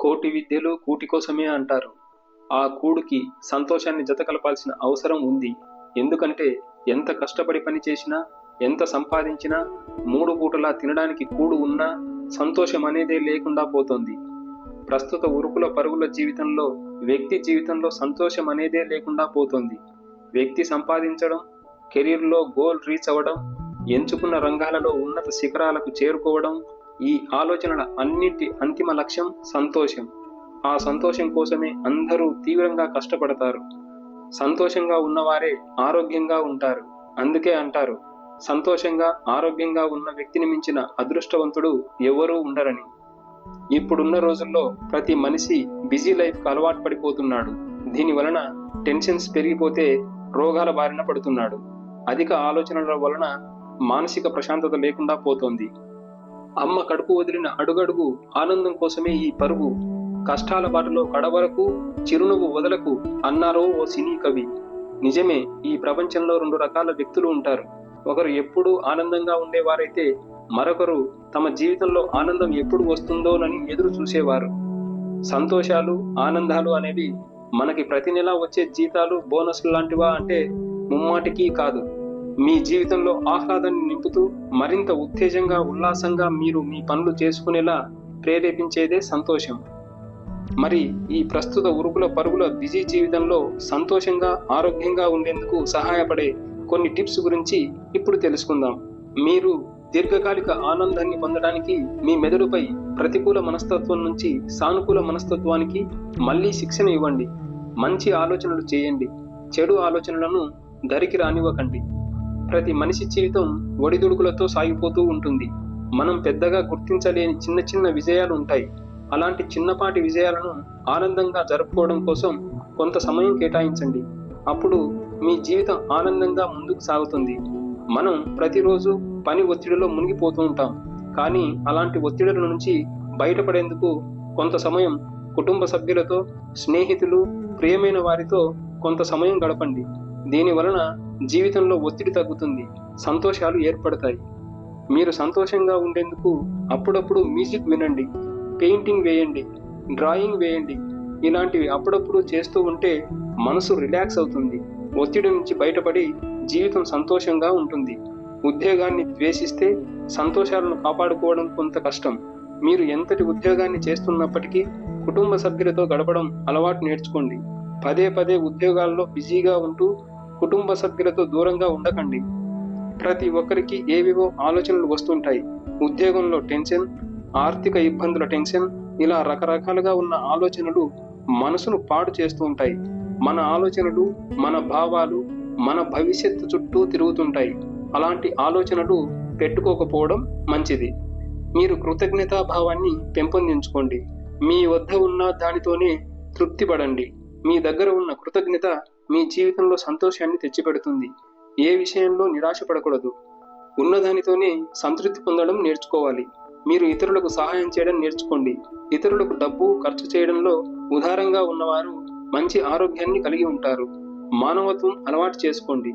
కోటి విద్యలు కూటి కోసమే అంటారు. ఆ కూడుకి సంతోషాన్ని జతకలపాల్సిన అవసరం ఉంది. ఎందుకంటే ఎంత కష్టపడి పని చేసినా ఎంత సంపాదించినా మూడు పూటలా తినడానికి కూడు ఉన్నా సంతోషం అనేదే లేకుండా పోతుంది. ప్రస్తుత ఉరుకుల పరుగుల జీవితంలో వ్యక్తి జీవితంలో సంతోషం అనేదే లేకుండా పోతుంది. వ్యక్తి సంపాదించడం కెరీర్లో గోల్ రీచ్ అవ్వడం ఎంచుకున్న రంగాలలో ఉన్నత శిఖరాలకు చేరుకోవడం ఈ ఆలోచనల అన్నింటి అంతిమ లక్ష్యం సంతోషం. ఆ సంతోషం కోసమే అందరూ తీవ్రంగా కష్టపడతారు. సంతోషంగా ఉన్నవారే ఆరోగ్యంగా ఉంటారు. అందుకే అంటారు సంతోషంగా ఆరోగ్యంగా ఉన్న వ్యక్తిని మించిన అదృష్టవంతుడు ఎవరూ ఉండరని. ఇప్పుడున్న రోజుల్లో ప్రతి మనిషి బిజీ లైఫ్కి అలవాటు పడిపోతున్నాడు. దీని వలన టెన్షన్స్ పెరిగిపోతే రోగాల బారిన పడుతున్నాడు. అధిక ఆలోచనల వలన మానసిక ప్రశాంతత లేకుండా పోతోంది. అమ్మ కడుపు వదిలిన అడుగడుగు ఆనందం కోసమే ఈ పరుగు కష్టాల బాటలో కడవరకు చిరునవ్వు వదలకు అన్నారో ఓ సినీ కవి. నిజమే ఈ ప్రపంచంలో రెండు రకాల వ్యక్తులు ఉంటారు. ఒకరు ఎప్పుడూ ఆనందంగా ఉండేవారైతే మరొకరు తమ జీవితంలో ఆనందం ఎప్పుడు వస్తుందోనని ఎదురు చూసేవారు. సంతోషాలు ఆనందాలు అనేవి మనకి ప్రతి నెలా వచ్చే జీతాలు బోనస్లు లాంటివా అంటే ముమ్మాటికి కాదు. మీ జీవితంలో ఆహ్లాదాన్ని నింపుతూ మరింత ఉత్తేజంగా ఉల్లాసంగా మీరు మీ పనులు చేసుకునేలా ప్రేరేపించేదే సంతోషం. మరి ఈ ప్రస్తుత ఉరుకుల పరుగుల బిజీ జీవితంలో సంతోషంగా ఆరోగ్యంగా ఉండేందుకు సహాయపడే కొన్ని టిప్స్ గురించి ఇప్పుడు తెలుసుకుందాం. మీరు దీర్ఘకాలిక ఆనందాన్ని పొందడానికి మీ మెదడుపై ప్రతికూల మనస్తత్వం నుంచి సానుకూల మనస్తత్వానికి మళ్ళీ శిక్షణ ఇవ్వండి. మంచి ఆలోచనలు చేయండి. చెడు ఆలోచనలను దరికి రానివ్వకండి. ప్రతి మనిషి జీవితం ఒడిదుడుకులతో సాగిపోతూ ఉంటుంది. మనం పెద్దగా గుర్తించలేని చిన్న చిన్న విజయాలు ఉంటాయి. అలాంటి చిన్నపాటి విజయాలను ఆనందంగా జరుపుకోవడం కోసం కొంత సమయం కేటాయించండి. అప్పుడు మీ జీవితం ఆనందంగా ముందుకు సాగుతుంది. మనం ప్రతిరోజు పని ఒత్తిడిలో మునిగిపోతూ ఉంటాం. కానీ అలాంటి ఒత్తిడుల నుంచి బయటపడేందుకు కొంత సమయం కుటుంబ సభ్యులతో స్నేహితులు ప్రియమైన వారితో కొంత సమయం గడపండి. దీని వలన జీవితంలో ఒత్తిడి తగ్గుతుంది సంతోషాలు ఏర్పడతాయి. మీరు సంతోషంగా ఉండేందుకు అప్పుడప్పుడు మ్యూజిక్ వినండి పెయింటింగ్ వేయండి డ్రాయింగ్ వేయండి. ఇలాంటివి అప్పుడప్పుడు చేస్తూ ఉంటే మనసు రిలాక్స్ అవుతుంది. ఒత్తిడి నుంచి బయటపడి జీవితం సంతోషంగా ఉంటుంది. ఉద్యోగాన్ని ద్వేషిస్తే సంతోషాలను కాపాడుకోవడం కొంత కష్టం. మీరు ఎంతటి ఉద్యోగాన్ని చేస్తున్నప్పటికీ కుటుంబ సభ్యులతో గడపడం అలవాటు నేర్చుకోండి. పదే పదే ఉద్యోగాల్లో బిజీగా ఉంటూ కుటుంబ సభ్యులతో దూరంగా ఉండకండి. ప్రతి ఒక్కరికి ఏవేవో ఆలోచనలు వస్తుంటాయి. ఉద్యోగంలో టెన్షన్ ఆర్థిక ఇబ్బందుల టెన్షన్ ఇలా రకరకాలుగా ఉన్న ఆలోచనలు మనసును పాడు చేస్తూ ఉంటాయి. మన ఆలోచనలు మన భావాలు మన భవిష్యత్తు చుట్టూ తిరుగుతుంటాయి. అలాంటి ఆలోచనలు పెట్టుకోకపోవడం మంచిది. మీరు కృతజ్ఞతా భావాన్ని పెంపొందించుకోండి. మీ వద్ద ఉన్న దానితోనే తృప్తి పడండి మీ దగ్గర ఉన్న కృతజ్ఞత మీ జీవితంలో సంతోషాన్ని తెచ్చిపెడుతుంది. ఏ విషయంలో నిరాశపడకూడదు. ఉన్నదానితోనే సంతృప్తి పొందడం నేర్చుకోవాలి. మీరు ఇతరులకు సహాయం చేయడం నేర్చుకోండి. ఇతరులకు డబ్బు ఖర్చు చేయడంలో ఉదారంగా ఉన్నవారు మంచి ఆరోగ్యాన్ని కలిగి ఉంటారు. మానవత్వం అలవాటు చేసుకోండి.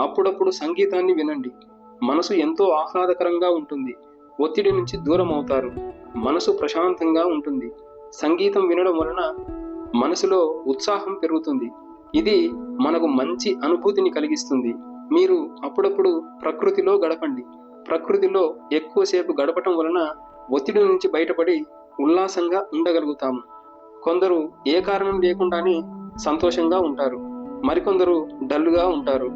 అప్పుడప్పుడు సంగీతాన్ని వినండి. మనసు ఎంతో ఆహ్లాదకరంగా ఉంటుంది. ఒత్తిడి నుంచి దూరం అవుతారు. మనసు ప్రశాంతంగా ఉంటుంది. సంగీతం వినడం వలన మనసులో ఉత్సాహం పెరుగుతుంది. ఇది మనకు మంచి అనుభూతిని కలిగిస్తుంది. మీరు అప్పుడప్పుడు ప్రకృతిలో గడపండి. ప్రకృతిలో ఎక్కువసేపు గడపటం వలన ఒత్తిడి నుంచి బయటపడి ఉల్లాసంగా ఉండగలుగుతాము. కొందరు ఏ కారణం లేకుండానే సంతోషంగా ఉంటారు. మరికొందరు డల్గా ఉంటారు.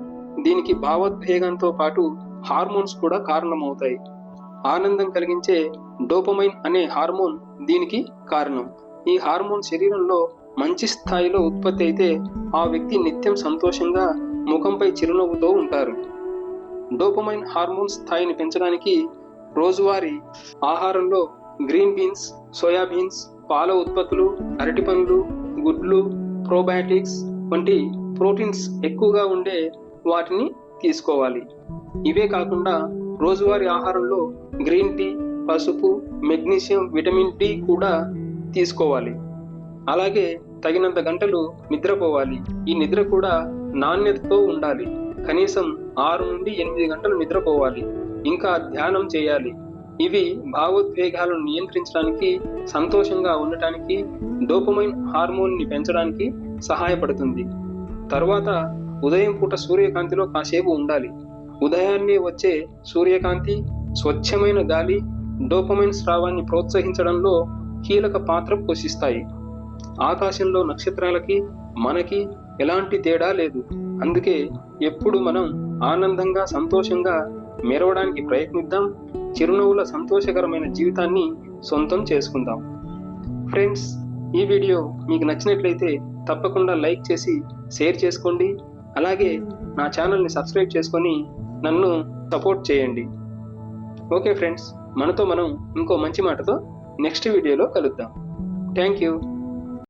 దీనికి భావోద్వేగంతో పాటు హార్మోన్స్ కూడా కారణమవుతాయి. ఆనందం కలిగించే డోపమైన్ అనే హార్మోన్ దీనికి కారణం. ఈ హార్మోన్ శరీరంలో మంచి స్థాయిలో ఉత్పత్తి అయితే ఆ వ్యక్తి నిత్యం సంతోషంగా ముఖంపై చిరునవ్వుతో ఉంటారు. డోపమైన్ హార్మోన్ స్థాయిని పెంచడానికి రోజువారీ ఆహారంలో గ్రీన్ బీన్స్ సోయాబీన్స్ పాల ఉత్పత్తులు అరటి పండ్లు గుడ్లు ప్రోబయాటిక్స్ వంటి ప్రోటీన్స్ ఎక్కువగా ఉండే వాటిని తీసుకోవాలి. ఇవే కాకుండా రోజువారీ ఆహారంలో గ్రీన్ టీ పసుపు మెగ్నీషియం విటమిన్ డి కూడా తీసుకోవాలి. అలాగే తగినంత గంటలు నిద్రపోవాలి. ఈ నిద్ర కూడా నాణ్యతతో ఉండాలి. కనీసం ఆరు నుండి ఎనిమిది గంటలు నిద్రపోవాలి. ఇంకా ధ్యానం చేయాలి. ఇవి భావోద్వేగాలను నియంత్రించడానికి సంతోషంగా ఉండటానికి డోపమైన్ హార్మోన్ని పెంచడానికి సహాయపడుతుంది. తర్వాత ఉదయం పూట సూర్యకాంతిలో కాసేపు ఉండాలి. ఉదయాన్నే వచ్చే సూర్యకాంతి స్వచ్ఛమైన గాలి డోపమైన్ స్రావాన్ని ప్రోత్సహించడంలో కీలక పాత్ర పోషిస్తాయి. ఆకాశంలో నక్షత్రాలకి మనకి ఎలాంటి తేడా లేదు. అందుకే ఎప్పుడు మనం ఆనందంగా సంతోషంగా మెరవడానికి ప్రయత్నిద్దాం చిరునవ్వుల సంతోషకరమైన జీవితాన్ని సొంతం చేసుకుందాం. ఫ్రెండ్స్ ఈ వీడియో మీకు నచ్చినట్లయితే తప్పకుండా లైక్ చేసి షేర్ చేసుకోండి. అలాగే నా ఛానల్ని సబ్స్క్రైబ్ చేసుకొని నన్ను సపోర్ట్ చేయండి. ఓకే ఫ్రెండ్స్ మనతో మనం ఇంకో మంచి మాటతో నెక్స్ట్ వీడియోలో కలుద్దాం. Thank you.